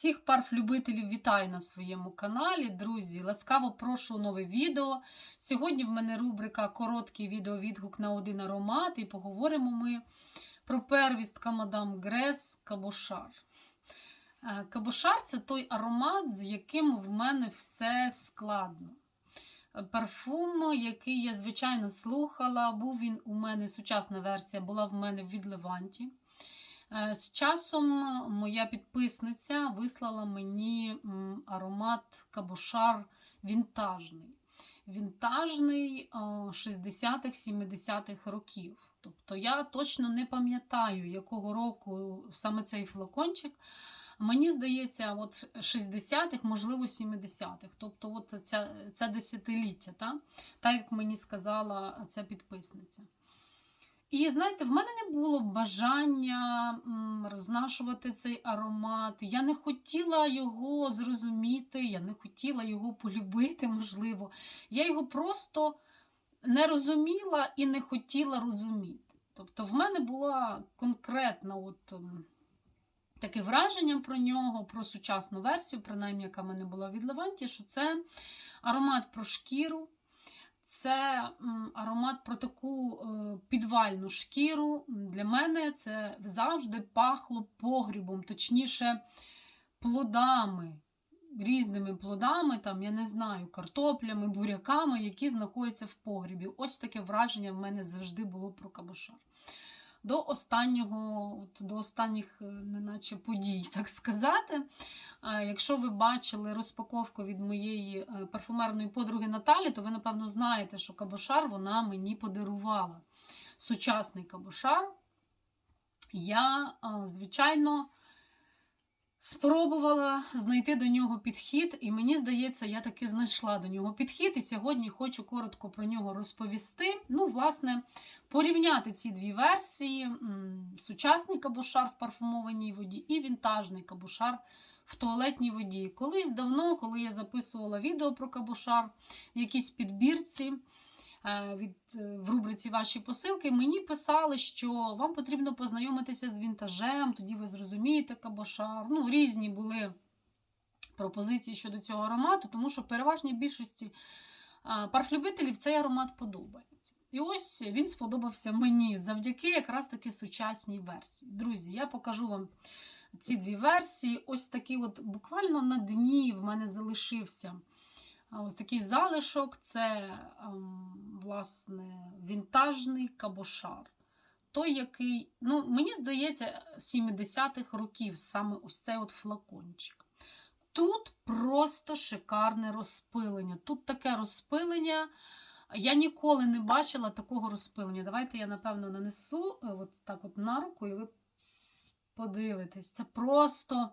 Всіх парф-любителів вітаю на своєму каналі. Друзі, ласкаво прошу нове відео. Сьогодні в мене рубрика Короткий відеовідгук на один аромат, і поговоримо ми про первістка мадам Грес Кабошар. Е, Кабошар це той аромат, з яким в мене все складно. Парфум, який я, звичайно, слухала, був він у мене, сучасна версія була в мене в Відлеванті. Е, З часом моя підписниця вислала мені аромат Кабошар вінтажний. Вінтажний е, 60-х, 70-х років. Тобто я точно не пам'ятаю, якого року саме цей флакончик. Мені здається, от 60-х, можливо, 70-х. Тобто, от ця, це десятиліття, та? так як мені сказала ця підписниця. І знаєте, в мене не було бажання рознашувати цей аромат. Я не хотіла його зрозуміти, я не хотіла його полюбити, можливо. Я його просто не розуміла і не хотіла розуміти. Тобто, в мене була конкретна от, таке враження про нього, про сучасну версію, принаймні, яка в мене була від Леванті, що це аромат про шкіру. Це аромат про таку е, підвальну шкіру. Для мене це завжди пахло погрібом, точніше, плодами, різними плодами, там, я не знаю, картоплями, буряками, які знаходяться в погрібі. Ось таке враження в мене завжди було про кабошар. До останнього, от, до останніх, е, неначе подій, так сказати. Якщо ви бачили розпаковку від моєї е, парфумерної подруги Наталі, то ви, напевно, знаєте, що кабошар вона мені подарувала. Сучасний кабошар. Я, звичайно, спробувала знайти до нього підхід, і мені здається, я таки знайшла до нього підхід. І сьогодні хочу коротко про нього розповісти. Ну, власне, порівняти ці дві версії: сучасний кабошар в парфумованій воді і вінтажний кабошар в туалетній воді. Колись давно, коли я записувала відео про кабошар в якійсь підбірці від, е, в рубриці Ваші посилки, мені писали, що вам потрібно познайомитися з вінтажем, тоді ви зрозумієте кабошар. Ну, різні були пропозиції щодо цього аромату, тому що переважній більшості парфлюбителів цей аромат подобається. І ось він сподобався мені завдяки якраз таки сучасній версії. Друзі, я покажу вам ці дві версії. Ось такий от буквально на дні в мене залишився ось такий залишок це, ем, власне, вінтажний кабошар. Той, який, ну, мені здається, 70-х років саме ось цей от флакончик. Тут просто шикарне розпилення. Тут таке розпилення. Я ніколи не бачила такого розпилення. Давайте я, напевно, нанесу е, от так от на руку, і ви подивитесь. Це просто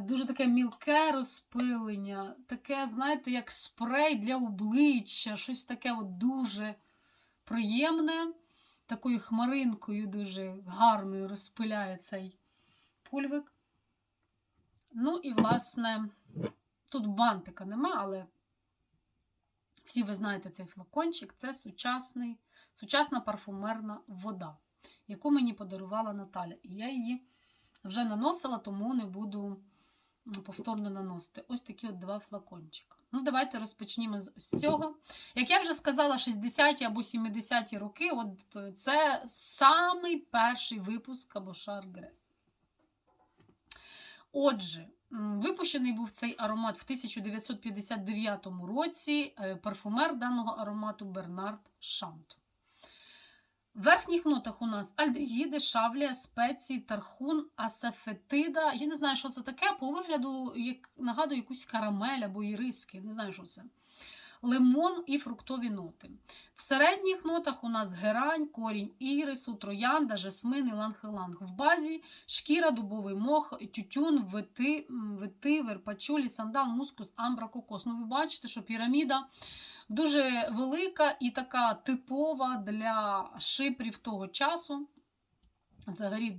дуже таке мілке розпилення, таке, знаєте, як спрей для обличчя, щось таке от дуже приємне. Такою хмаринкою дуже гарною розпиляє цей пульвик. Ну і, власне, тут бантика нема, але всі ви знаєте цей флакончик. Це сучасний, сучасна парфумерна вода, яку мені подарувала Наталя. І я її вже наносила, тому не буду повторно наносити. Ось такі от два флакончика. Ну, давайте розпочнімо з цього. Як я вже сказала, 60-ті або 70-ті роки, от це самий перший випуск Кабошар Грес. Отже, випущений був цей аромат в 1959 році. е, Парфумер даного аромату Бернард Шант. В верхніх нотах у нас альдегіди, шавлія, спеції, тархун, асафетида. Я не знаю, що це таке. По вигляду як нагадую якусь карамель або іриски. Не знаю, що це. Лимон і фруктові ноти. В середніх нотах у нас герань, корінь ірису, троянда, жасмин, іланг-іланг. В базі шкіра, дубовий мох, тютюн, вити, ветивер, пачулі, сандал, мускус, амбра, кокос. Ну, ви бачите, що піраміда дуже велика і така типова для шипрів того часу. Взагалі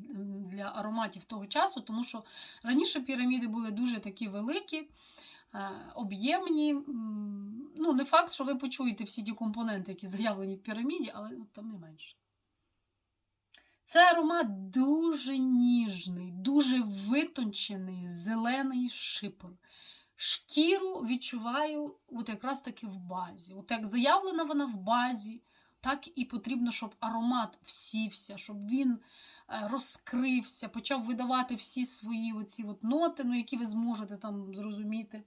для ароматів того часу, тому що раніше піраміди були дуже такі великі, е, об'ємні. Ну, не факт, що ви почуєте всі ті компоненти, які заявлені в піраміді, але ну, там не менше. Це аромат дуже ніжний, дуже витончений зелений шипр. Шкіру відчуваю от якраз таки в базі. От як заявлена вона в базі, так і потрібно, щоб аромат всівся, щоб він е, розкрився, почав видавати всі свої оці от ноти, ну, які ви зможете там зрозуміти.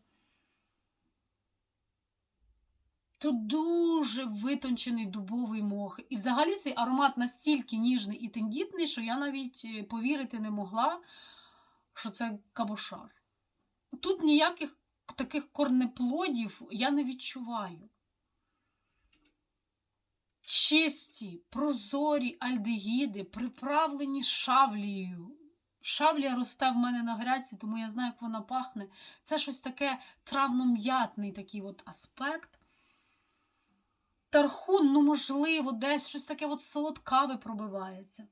Тут дуже витончений дубовий мох. І взагалі цей аромат настільки ніжний і тендітний, що я навіть е, повірити не могла, що це кабошар. Тут ніяких таких корнеплодів я не відчуваю. Чисті, прозорі альдегіди, приправлені шавлією. Шавлія росте в мене на грядці, тому я знаю, як вона пахне. Це щось таке травно-м'ятний такий от аспект. Тархун, ну, можливо, десь щось таке от солодкаве пробивається.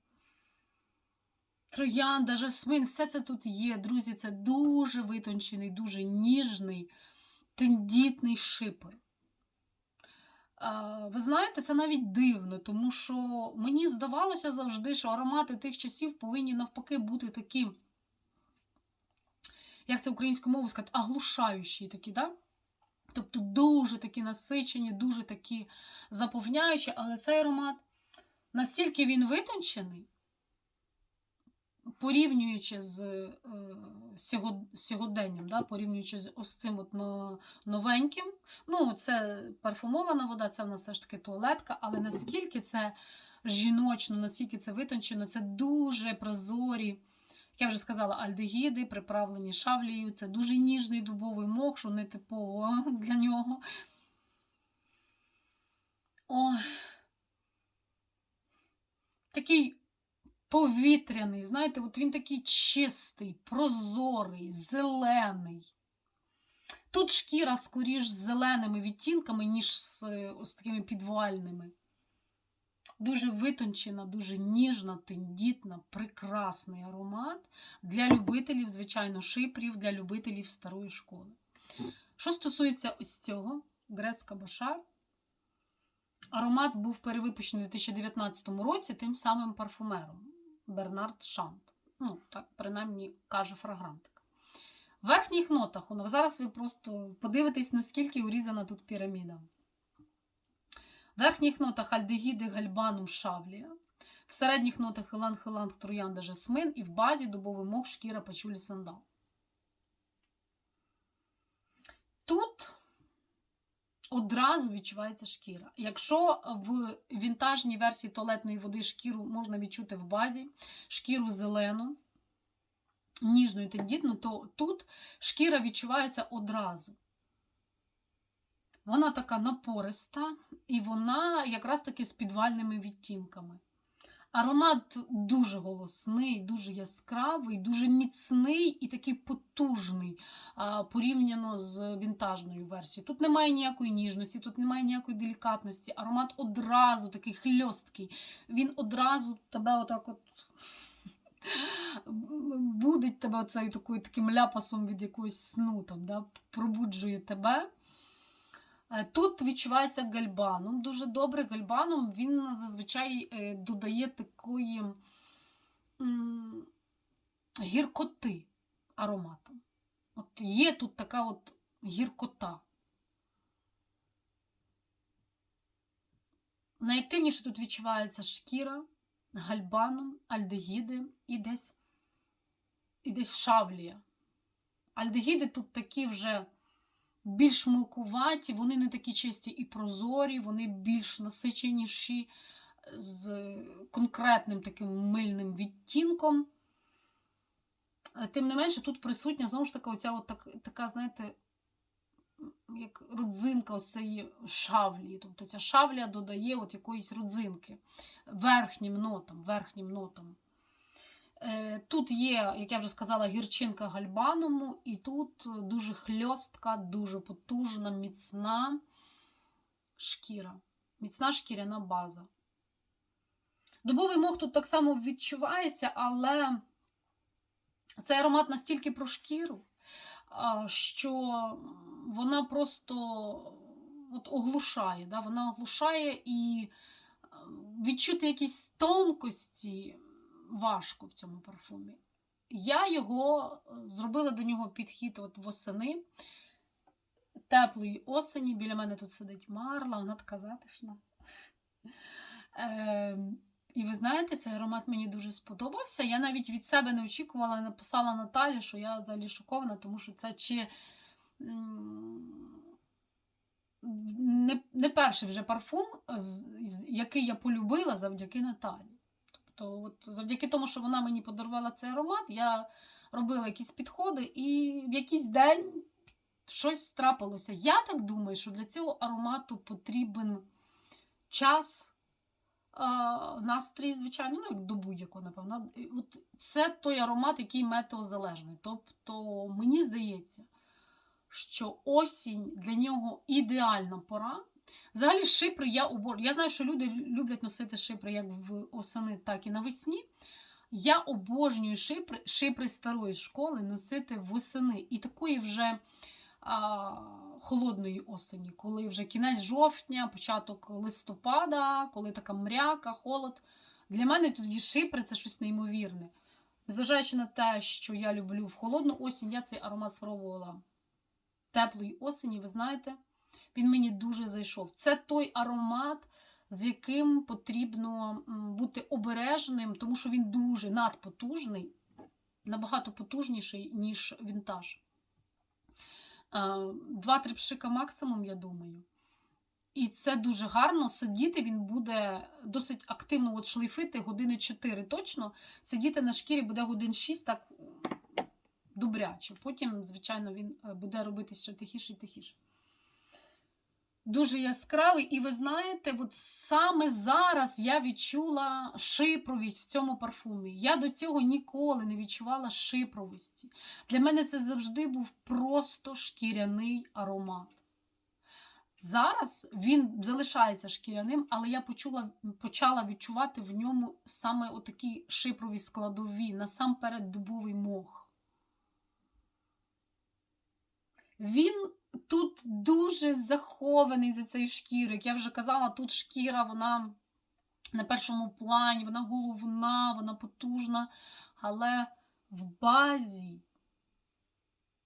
Троянда, жасмин, все це тут є. Друзі, це дуже витончений, дуже ніжний, тендітний шипер. Ви знаєте, це навіть дивно, тому що мені здавалося завжди, що аромати тих часів повинні навпаки бути такі, як це українською мовою сказати, оглушаючі такі, да? Тобто дуже такі насичені, дуже такі заповняючі, але цей аромат настільки він витончений, порівнюючи з е, сьогоденням, да, порівнюючи з ось цим от новеньким. Ну, це парфумована вода, це в нас все ж таки туалетка, але наскільки це жіночно, наскільки це витончено, це дуже прозорі. Як я вже сказала, альдегіди, приправлені шавлією, це дуже ніжний дубовий мох, що не типово для нього. Ой. Такий повітряний, знаєте, от він такий чистий, прозорий, зелений. Тут шкіра скоріш з зеленими відтінками, ніж з ось такими підвальними. Дуже витончена, дуже ніжна, тендітна, прекрасний аромат для любителів, звичайно, шипрів, для любителів старої школи. Що стосується ось цього, Греска Башар, аромат був перевипущений у 2019 році тим самим парфумером Бернард Шант. Ну, так, принаймні, каже фрагрантик. В верхніх нотах, зараз ви просто подивитесь, наскільки урізана тут піраміда. В верхніх нотах альдегіди, гальбанум, шавлія. В середніх нотах хилан, хиланг, троянда, жасмин і в базі дубовий мох, шкіра, пачулі, сандал. Тут одразу відчувається шкіра. Якщо в вінтажній версії туалетної води шкіру можна відчути в базі, шкіру зелену, ніжну і тендітну, то тут шкіра відчувається одразу. Вона така напориста, і вона якраз таки з підвальними відтінками. Аромат дуже голосний, дуже яскравий, дуже міцний і такий потужний порівняно з вінтажною версією. Тут немає ніякої ніжності, тут немає ніякої делікатності. Аромат одразу такий хльосткий. Він одразу тебе отак от будить тебе такою, таким ляпасом від якогось сну, там, да? пробуджує тебе. Е, тут відчувається гальбаном. Дуже добре гальбаном він зазвичай е, додає такої гіркоти ароматом. От Є тут така от гіркота. Найактивніше тут відчувається шкіра, гальбаном, альдегіди і десь і десь шавлія. Альдегіди тут такі вже більш милкуваті, вони не такі чисті і прозорі, вони більш насиченіші, з конкретним таким мильним відтінком. Тим не менше, тут присутня, знову ж таки, оця от так, така, знаєте, як родзинка ось цієї шавлі. Тобто ця шавля додає от якоїсь родзинки верхнім нотам, верхнім нотам. Е, тут є, як я вже сказала, гірчинка гальбаному, і тут дуже хльостка, дуже потужна, міцна шкіра. Міцна шкіряна база. Дубовий мох тут так само відчувається, але цей аромат настільки про шкіру, що вона просто от оглушає. Да? Вона оглушає і відчути якісь тонкості важко в цьому парфумі. я його е, зробила до нього підхід от восени, теплої осені. Біля мене тут сидить Марла, вона така затишна. Е, і ви знаєте, цей аромат мені дуже сподобався. Я навіть від себе не очікувала, написала Наталі, що я взагалі шокована, тому що це чи не, не перший вже парфум, який я полюбила завдяки Наталі. Тобто, от завдяки тому, що вона мені подарувала цей аромат, я робила якісь підходи, і в якийсь день щось трапилося. Я так думаю, що для цього аромату потрібен час. Настрій, звичайно, ну як до будь-якого, напевно. От це той аромат, який метеозалежний. Тобто, мені здається, що осінь для нього ідеальна пора. Взагалі, шипри я обожнюю. Я знаю, що люди люблять носити шипри як в осени, так і навесні. Я обожнюю шипри, шипри старої школи носити восени. І такої вже а, холодної осені, коли вже кінець жовтня, початок листопада, коли така мряка, холод. Для мене тоді шипри це щось неймовірне. Незважаючи на те, що я люблю в холодну осінь, я цей аромат спробувала теплої осені, ви знаєте, він мені дуже зайшов. Це той аромат, з яким потрібно бути обережним, тому що він дуже надпотужний, набагато потужніший, ніж вінтаж. Е, Два-три пшика максимум, я думаю. І це дуже гарно. Сидіти він буде досить активно от шлейфити години 4 точно. Сидіти на шкірі буде годин 6, так добряче. Потім, звичайно, він е, буде робитися ще тихіше і тихіше. Дуже яскравий, і ви знаєте, от саме зараз я відчула шипровість в цьому парфумі. Я до цього ніколи не відчувала шипровості. Для мене це завжди був просто шкіряний аромат. Зараз він залишається шкіряним, але я почула, почала відчувати в ньому саме отакі шипрові складові, насамперед дубовий мох. Він тут дуже захований за цією шкірою. Як я вже казала, тут шкіра, вона на першому плані, вона головна, вона потужна, але в базі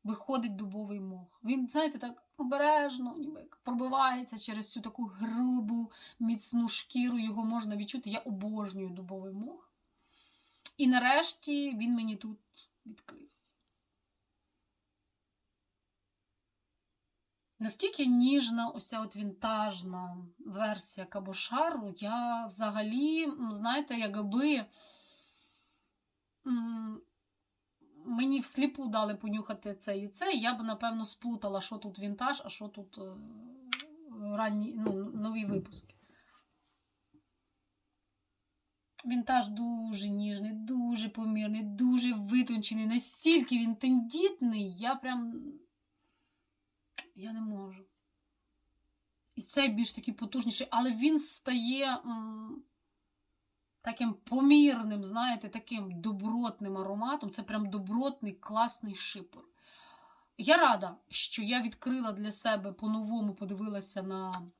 виходить дубовий мох. Він, знаєте, так обережно, ніби пробивається через цю таку грубу, міцну шкіру, його можна відчути. Я обожнюю дубовий мох. І нарешті він мені тут відкрився. Наскільки ніжна ось от вінтажна версія кабошару, я взагалі, знаєте, якби мені всліпу дали понюхати це і це, я б, напевно, сплутала, що тут вінтаж, а що тут е, ранні, ну, нові випуски. Вінтаж дуже ніжний, дуже помірний, дуже витончений, настільки він тендітний, я прям. Я не можу. І цей більш такий потужніший, але він стає м, таким помірним, знаєте, таким добротним ароматом. Це прям добротний, класний шипор. Я рада, що я відкрила для себе по-новому, подивилася на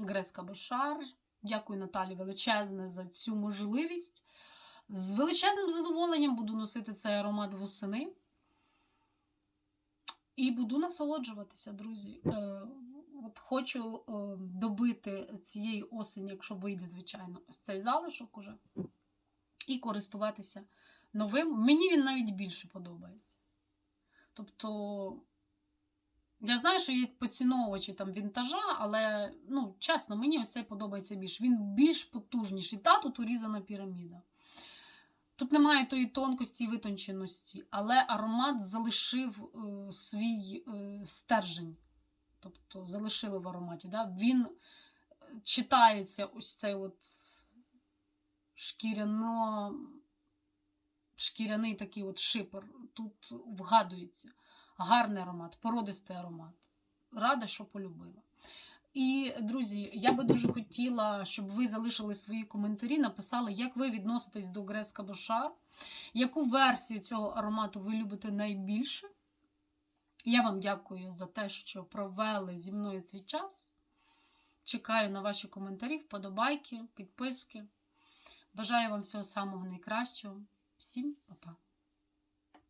Греска Бошар. Дякую Наталі величезне за цю можливість. З величезним задоволенням буду носити цей аромат восени. І буду насолоджуватися, друзі. Е, от хочу е, добити цієї осені, якщо вийде, звичайно, ось цей залишок уже. І користуватися новим. Мені він навіть більше подобається. Тобто, я знаю, що є поціновувачі там вінтажа, але, ну, чесно, мені ось цей подобається більше. Він більш потужніший. Та тут урізана піраміда. Тут немає тої тонкості і витонченості, але аромат залишив е, свій е, стержень. Тобто залишили в ароматі. Да? Він е, читається ось цей от шкіряно, шкіряний такий от шипер. Тут вгадується. Гарний аромат, породистий аромат. Рада, що полюбила. І, друзі, я би дуже хотіла, щоб ви залишили свої коментарі, написали, як ви відноситесь до Греска Бошар, яку версію цього аромату ви любите найбільше. Я вам дякую за те, що провели зі мною цей час. Чекаю на ваші коментарі, вподобайки, підписки. Бажаю вам всього самого найкращого. Всім па-па!